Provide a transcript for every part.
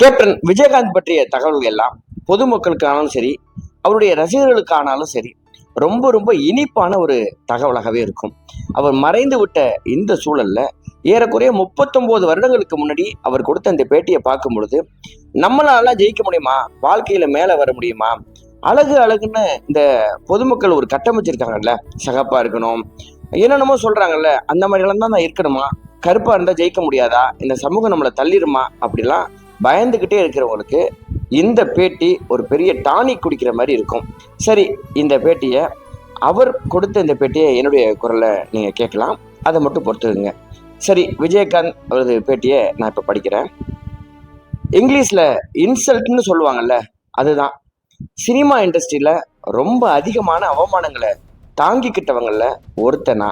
Captain Vijayakanth பற்றிய தகவல்கள் எல்லாம் பொதுமக்களுக்கானாலும் சரி அவருடைய ரசிகர்களுக்கானாலும் சரி ரொம்ப ரொம்ப இனிப்பான ஒரு தகவலாகவே இருக்கும். அவர் மறைந்து விட்ட இந்த சூழல்ல ஏறக்குறைய முப்பத்தொன்பது வருடங்களுக்கு முன்னாடி அவர் கொடுத்த இந்த பேட்டியை பார்க்கும் பொழுது நம்மளால ஜெயிக்க முடியுமா? வாழ்க்கையில மேல வர முடியுமா? அழகு அழகுன்னு இந்த பொதுமக்கள் ஒரு கட்டமைச்சிருக்காங்கல்ல சகப்பா இருக்கணும் என்னென்னமோ சொல்றாங்கல்ல அந்த மாதிரி எல்லாம் தான் நான் இருக்கணுமா? கருப்பா இருந்தா ஜெயிக்க முடியாதா? இந்த சமூகம் நம்மளை தள்ளிருமா? அப்படிலாம் பயந்துகிட்டே இருக்கிறவங்களுக்கு இந்த பேட்டி ஒரு பெரிய டானிக் குடிக்கிற மாதிரி இருக்கும். சரி இந்த பேட்டியை அவர் கொடுத்த இந்த பேட்டியை என்னுடைய குரலை நீங்கள் கேட்கலாம். அதை மட்டும் பொறுத்துக்குங்க. சரி விஜயகாந்த் அவரது பேட்டியை நான் இப்போ படிக்கிறேன். இங்கிலீஷில் இன்சல்ட்னு சொல்லுவாங்கல்ல அதுதான். சினிமா இண்டஸ்ட்ரியில் ரொம்ப அதிகமான அவமானங்களை தாங்கிக்கிட்டவங்கள ஒருத்தனா.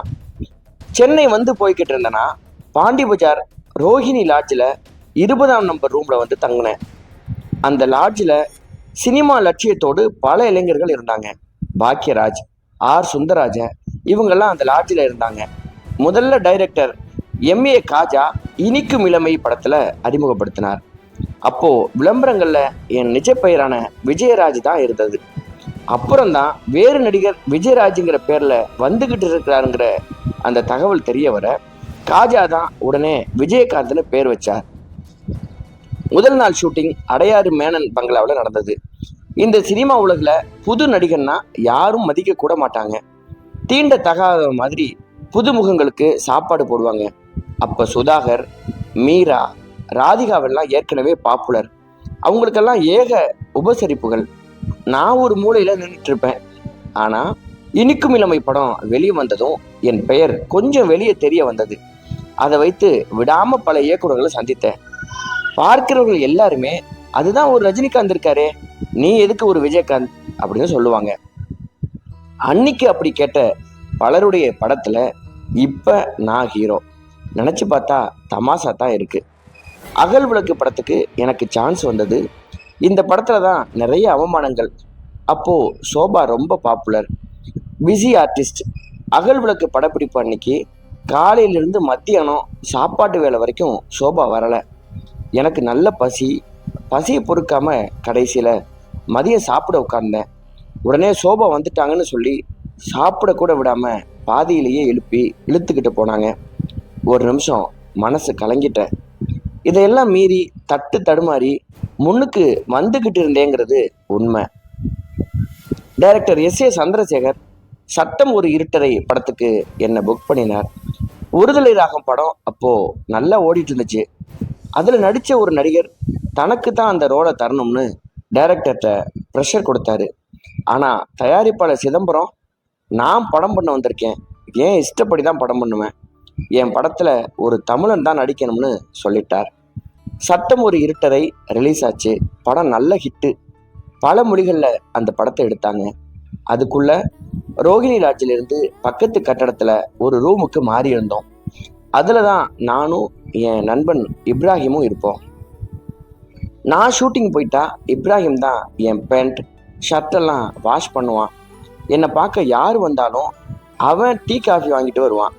சென்னை வந்து போய்கிட்டு இருந்தேன்னா பாண்டி பஜார் ரோஹிணி லாட்ஜில் இருபதாம் நம்பர் ரூமில் வந்து தங்கினேன். அந்த லாட்ஜில் சினிமா லட்சியத்தோடு பல இளைஞர்கள் இருந்தாங்க. பாக்யராஜ் ஆர். சுந்தராஜ இவங்கெல்லாம் அந்த லாட்ஜில் இருந்தாங்க. முதல்ல டைரக்டர் எம்ஏ காஜா இனிக்கும் இளமை படத்தில் அறிமுகப்படுத்தினார். அப்போது விளம்பரங்களில் என் நிஜ பெயரான விஜயராஜ் தான் இருந்தது. அப்புறம்தான் வேறு நடிகர் விஜயராஜுங்கிற பேரில் வந்துக்கிட்டு இருக்கிறாருங்கிற அந்த தகவல் தெரிய வர காஜா தான் உடனே விஜயகாந்த்னு பேர் வச்சார். முதல் நாள் ஷூட்டிங் அடையாறு மேனன் பங்களாவில் நடந்தது. இந்த சினிமா உலகில் புது நடிகர்னா யாரும் மதிக்க கூட மாட்டாங்க. தீண்ட தகாத மாதிரி புதுமுகங்களுக்கு சாப்பாடு போடுவாங்க. அப்போ சுதாகர் மீரா ராதிகாவெல்லாம் ஏற்கனவே பாப்புலர் அவங்களுக்கெல்லாம் ஏக உபசரிப்புகள். நான் ஒரு மூலையில் நின்றுட்டுருப்பேன் ஆனால் இனிக்கும் இளமை படம் வெளியே வந்ததும் என் பெயர் கொஞ்சம் வெளியே தெரிய வந்தது. அதை வைத்து விடாமல் பல இயக்குநர்களை சந்தித்தேன். பார்க்கிறவர்கள் எல்லாருமே அதுதான் ஒரு ரஜினிகாந்த் இருக்காரே நீ எதுக்கு ஒரு விஜயகாந்த்? அப்படின்னு சொல்லுவாங்க. அன்னைக்கு அப்படி கேட்ட பலருடைய படத்துல இப்ப நான் ஹீரோ நினைச்சு பார்த்தா தமாசா தான் இருக்கு. அகல் விளக்கு படத்துக்கு எனக்கு சான்ஸ் வந்தது. இந்த படத்துல தான் நிறைய அவமானங்கள். அப்போ சோபா ரொம்ப பாப்புலர் பிஸி ஆர்டிஸ்ட் அகல் விளக்கு படப்பிடிப்பு அன்னைக்கு காலையிலிருந்து மத்தியானம் சாப்பாட்டு வேலை வரைக்கும் சோபா வரலை. எனக்கு நல்ல பசி பசியை பொறுக்காமல் கடைசியில் மதியம் சாப்பிட உட்கார்ந்தேன். உடனே சோபா வந்துட்டாங்கன்னு சொல்லி சாப்பிட கூட விடாமல் பாதியிலேயே எழுப்பி இழுத்துக்கிட்டு போனாங்க. ஒரு நிமிஷம் மனசு கலங்கிட்டேன் இதையெல்லாம் மீறி தட்டு தடுமாறி முன்னுக்கு வந்துக்கிட்டு இருந்தேங்கிறது உண்மை. டைரக்டர் எஸ் ஏ சந்திரசேகர் சட்டம் ஒரு இருட்டரை படத்துக்கு என்னை புக் பண்ணினார். உறுதலை ராகம் படம் அப்போது நல்லா ஓடிட்டு இருந்துச்சு. அதில் நடித்த ஒரு நடிகர் தனக்கு தான் அந்த ரோலை தரணும்னு டைரக்டர்கிட்ட ப்ரெஷர் கொடுத்தாரு. ஆனால் தயாரிப்பாளர் சிதம்பரம் நான் படம் பண்ண வந்திருக்கேன். ஏன் இஷ்டப்படி தான் படம் பண்ணுவேன்? என் படத்தில் ஒரு தமிழன் தான் நடிக்கணும்னு சொல்லிட்டார். சத்தம் ஒரு இருட்டரை ரிலீஸ் ஆச்சு. படம் நல்ல ஹிட்டு பல மொழிகளில் அந்த படத்தை எடுத்தாங்க. அதுக்குள்ள ரோகிணி லாட்ஜிலிருந்து பக்கத்து கட்டடத்தில் ஒரு ரூமுக்கு மாறி இருந்தோம். அதில் தான் நானும் என் நண்பன் இப்ராஹிமும் இருப்போம். நான் ஷூட்டிங் போயிட்டா இப்ராஹிம் தான் என் பேண்ட் ஷர்ட்டெல்லாம் வாஷ் பண்ணுவான். என்னை பார்க்க யார் வந்தாலும் அவன் டீ காஃபி வாங்கிட்டு வருவான்.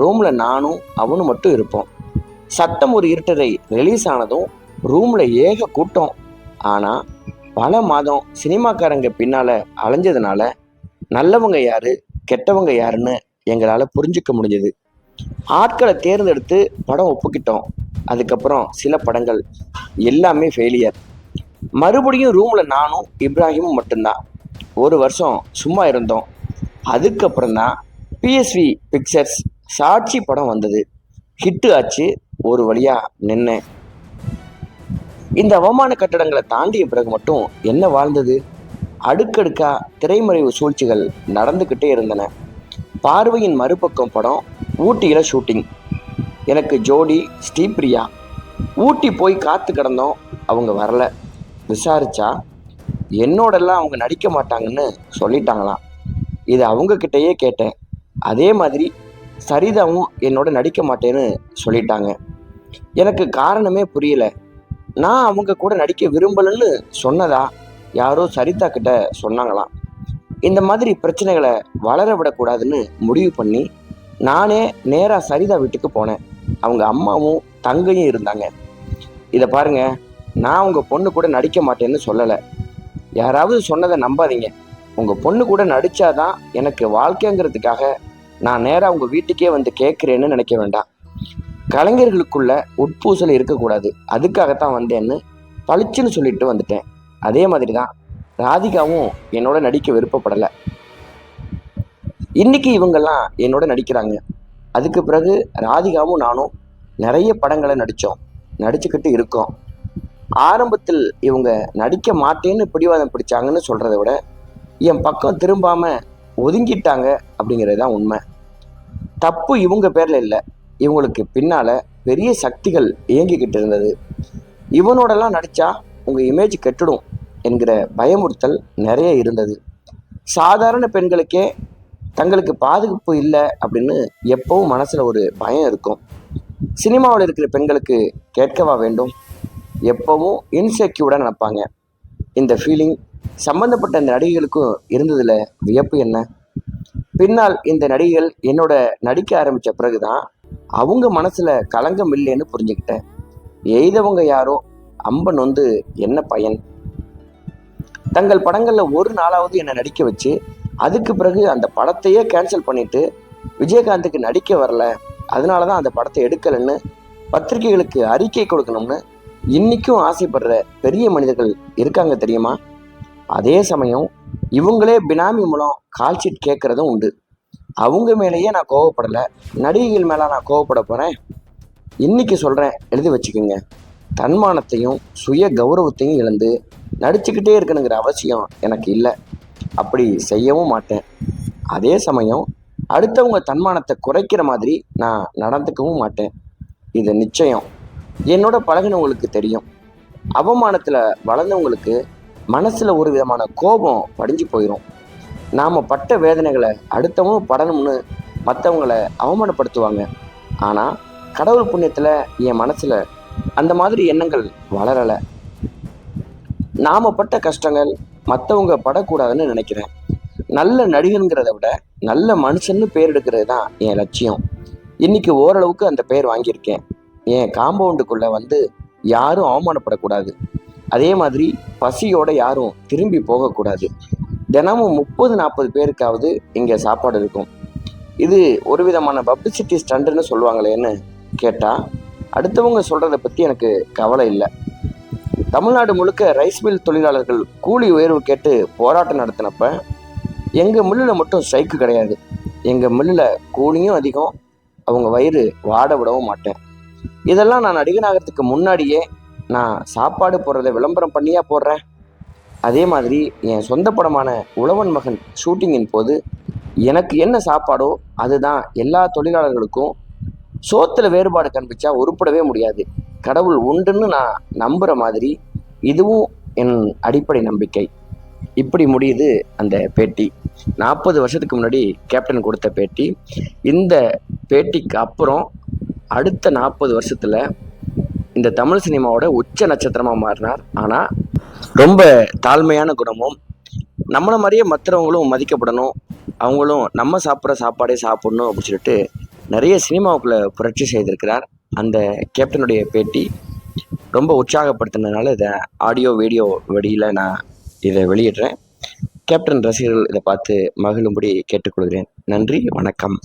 ரூமில் நானும் அவனும் மட்டும் இருப்போம். சத்தம் ஒரு இருட்டரை ரிலீஸ் ஆனதும் ரூமில் ஏக கூட்டம். ஆனால் பல மாதம் சினிமாக்காரங்க பின்னால் அலைஞ்சதுனால நல்லவங்க யார் கெட்டவங்க யாருன்னு எங்களால் புரிஞ்சுக்க முடிஞ்சது. ஆட்களை தேர்ந்தெடுத்து படம் ஒப்புக்கிட்டோம். அதுக்கப்புறம் சில படங்கள் எல்லாமே ஃபெயிலியர் மறுபடியும் ரூமில் நானும் இப்ராஹிமும் மட்டும்தான். ஒரு வருஷம் சும்மா இருந்தோம். அதுக்கப்புறம் தான் பிஎஸ்வி பிக்சர்ஸ் சாட்சி படம் வந்தது. ஹிட்டு ஆச்சு ஒரு வழியாக நின்னேன். இந்த அவமான கட்டடங்களை தாண்டிய பிறகு மட்டும் என்ன வாழ்ந்தது? அடுக்கடுக்கா திரைமறைவு சூழ்ச்சிகள் நடந்துக்கிட்டே இருந்தன. பார்வையின் மறுபக்கம் படம் ஊட்டியில் ஷூட்டிங் எனக்கு ஜோடி ஸ்ரீபிரியா ஊட்டி போய் காத்து கிடந்தோம் அவங்க வரல. விசாரிச்சா என்னோடெல்லாம் அவங்க நடிக்க மாட்டாங்கன்னு சொல்லிட்டாங்களாம். இது அவங்கக்கிட்டயே கேட்டேன். அதே மாதிரி சரிதாவும் என்னோட நடிக்க மாட்டேன்னு சொல்லிட்டாங்க. எனக்கு காரணமே புரியல. நான் அவங்க கூட நடிக்க விரும்பலன்னு சொன்னதா யாரோ சரிதா கிட்ட சொன்னாங்களாம். இந்த மாதிரி பிரச்சனைகளை வளர விடக்கூடாதுன்னு முடிவு பண்ணி நானே நேராக சரிதா வீட்டுக்கு போனேன். அவங்க அம்மாவும் தங்கையும் இருந்தாங்க. இதை பாருங்க நான் உங்கள் பொண்ணு கூட நடிக்க மாட்டேன்னு சொல்லலை. யாராவது சொன்னதை நம்பாதீங்க. உங்கள் பொண்ணு கூட நடித்தாதான் எனக்கு வாழ்க்கைங்கிறதுக்காக நான் நேராக உங்கள் வீட்டுக்கே வந்து கேட்குறேன்னு நினைக்க வேண்டாம். கலைஞர்களுக்குள்ள உட்பூசல் இருக்கக்கூடாது. அதுக்காகத்தான் வந்தேன்னு பளிச்சுன்னு சொல்லிட்டு வந்துட்டேன். அதே மாதிரி தான் ராதிகாவும் என்னோட நடிக்க விருப்பப்படலை. இன்னைக்கு இவங்கெல்லாம் என்னோட நடிக்கிறாங்க. அதுக்கு பிறகு ராதிகாவும் நானும் நிறைய படங்களை நடித்தோம் நடிச்சுக்கிட்டு இருக்கோம். ஆரம்பத்தில் இவங்க நடிக்க மாட்டேன்னு பிடிவாதம் பிடிச்சாங்கன்னு சொல்கிறத விட என் பக்கம் திரும்பாமல் ஒதுங்கிட்டாங்க அப்படிங்கிறது தான் உண்மை. தப்பு இவங்க பேரில் இல்லை. இவங்களுக்கு பின்னால் பெரிய சக்திகள் இயங்கிக்கிட்டு இருந்தது. இவனோடலாம் நடித்தா உங்கள் இமேஜ் கெட்டுடும் என்கிற பயமுறுத்தல் நிறைய இருந்தது. சாதாரண பெண்களுக்கே தங்களுக்கு பாதுகாப்பு இல்லை அப்படின்னு எப்பவும் மனசில் ஒரு பயம் இருக்கும். சினிமாவில் இருக்கிற பெண்களுக்கு கேட்கவா வேண்டும்? எப்பவும் இன்செக்யூர்டாக நினைப்பாங்க. இந்த ஃபீலிங் சம்பந்தப்பட்ட இந்த நடிகைகளுக்கும் இருந்ததில் வியப்பு என்ன? பின்னால் இந்த நடிகைகள் என்னோட நடிக்க ஆரம்பித்த பிறகுதான் அவங்க மனசில் களங்கம் இல்லைன்னு புரிஞ்சுக்கிட்டேன். எய்தவங்க யாரோ அம்பன் வந்து என்ன பயன்? தங்கள் படங்களில் ஒரு நாளாவது என்னை நடிக்க வச்சு அதுக்கு பிறகு அந்த படத்தையே கேன்சல் பண்ணிட்டு விஜயகாந்துக்கு நடிக்க வரல. அதனால தான் அந்த படத்தை எடுக்கலைன்னு பத்திரிகைகளுக்கு அறிக்கை கொடுக்கணும்னு இன்னைக்கும் ஆசைப்படுற பெரிய மனிதர்கள் இருக்காங்க தெரியுமா? அதே சமயம் இவங்களே பினாமி மூலம் கால்ஷீட் கேட்குறதும் உண்டு. அவங்க மேலேயே நான் கோவப்படலை. நடிகைகள் மேலே நான் கோவப்பட போகிறேன் இன்னைக்கு சொல்கிறேன் எழுதி வச்சுக்கோங்க. தன்மானத்தையும் சுய கௌரவத்தையும் இழந்து நடிச்சுக்கிட்டே இருக்கணுங்கிற அவசியம் எனக்கு இல்லை. அப்படி செய்யவும் மாட்டேன். அதே சமயம் அடுத்தவங்க தன்மானத்தை குறைக்கிற மாதிரி நான் நடந்துக்கவும் மாட்டேன். இது நிச்சயம். என்னோட பழகினவங்களுக்கு தெரியும். அவமானத்தில் வளர்ந்தவங்களுக்கு மனசில் ஒரு விதமான கோபம் படிஞ்சு போயிடும் நாம் பட்ட வேதனைகளை அடுத்தவங்க படணும்னு மற்றவங்களை அவமானப்படுத்துவாங்க. ஆனால் கடவுள் புண்ணியத்தில் என் மனசில் அந்த மாதிரி எண்ணங்கள் வளரலை. நாம் பட்ட கஷ்டங்கள் மற்றவங்க படக்கூடாதுன்னு நினைக்கிறேன். நல்ல நடிகனுங்கிறத விட நல்ல மனுஷன்னு பேர் எடுக்கிறது தான் என் லட்சியம். இன்னைக்கு ஓரளவுக்கு அந்த பேர் வாங்கியிருக்கேன். என் காம்பவுண்டுக்குள்ளே வந்து யாரும் அவமானப்படக்கூடாது. அதே மாதிரி பசியோட யாரும் திரும்பி போகக்கூடாது. தினமும் முப்பது நாற்பது பேருக்காவது இங்கே சாப்பாடு இருக்கும். இது ஒரு விதமான பப்ளிசிட்டி ஸ்டண்டுன்னு சொல்லுவாங்களேன்னு கேட்டால் அடுத்தவங்க சொல்கிறத பற்றி எனக்கு கவலை இல்லை. தமிழ்நாடு முழுக்க ரைஸ் மில் தொழிலாளர்கள் கூலி உயர்வு கேட்டு போராட்டம் நடத்தினப்ப எங்கள் மில்லில் மட்டும் ஸ்ட்ரைக்கு கிடையாது. எங்கள் மில்லில் கூலியும் அதிகம் அவங்க வயிறு வாட விடவும் மாட்டேன். இதெல்லாம் நான் நடிகனாகிறதுக்கு முன்னாடியே நான் சாப்பாடு போடுறத விளம்பரம் பண்ணியா போடுறேன். அதே மாதிரி என் சொந்த படமான உழவன் மகன் ஷூட்டிங்கின் போது எனக்கு என்ன சாப்பாடோ அதுதான் எல்லா தொழிலாளர்களுக்கும் சோத்தில் வேறுபாடு கண்பிச்சா உருப்படவே முடியாது. கடவுள் உண்டுன்னு நான் நம்புகிற மாதிரி இதுவும் என் அடிப்படை நம்பிக்கை. இப்படி முடியுது அந்த பேட்டி. நாற்பது வருஷத்துக்கு முன்னாடி கேப்டன் கொடுத்த பேட்டி. இந்த பேட்டிக்கு அப்புறம் அடுத்த நாற்பது வருஷத்தில் இந்த தமிழ் சினிமாவோட உச்ச நட்சத்திரமாக மாறினார். ஆனால் ரொம்ப தாழ்மையான குணமும் நம்மளை மாதிரியே மற்றவங்களும் மதிக்கப்படணும் அவங்களும் நம்ம சாப்பிட்ற சாப்பாடே சாப்பிடணும் அப்படின்னு சொல்லிட்டு நிறைய சினிமாவுக்குள்ளே புரட்சி செய்திருக்கிறார். அந்த கேப்டனுடைய பேட்டி ரொம்ப உற்சாகப்படுத்தினதுனால இதை ஆடியோ வீடியோ வழியில் நான் இதை வெளியிடுறேன். கேப்டன் ரசிகர்கள் இதை பார்த்து மகிழும்படி கேட்டுக்கொள்கிறேன். நன்றி வணக்கம்.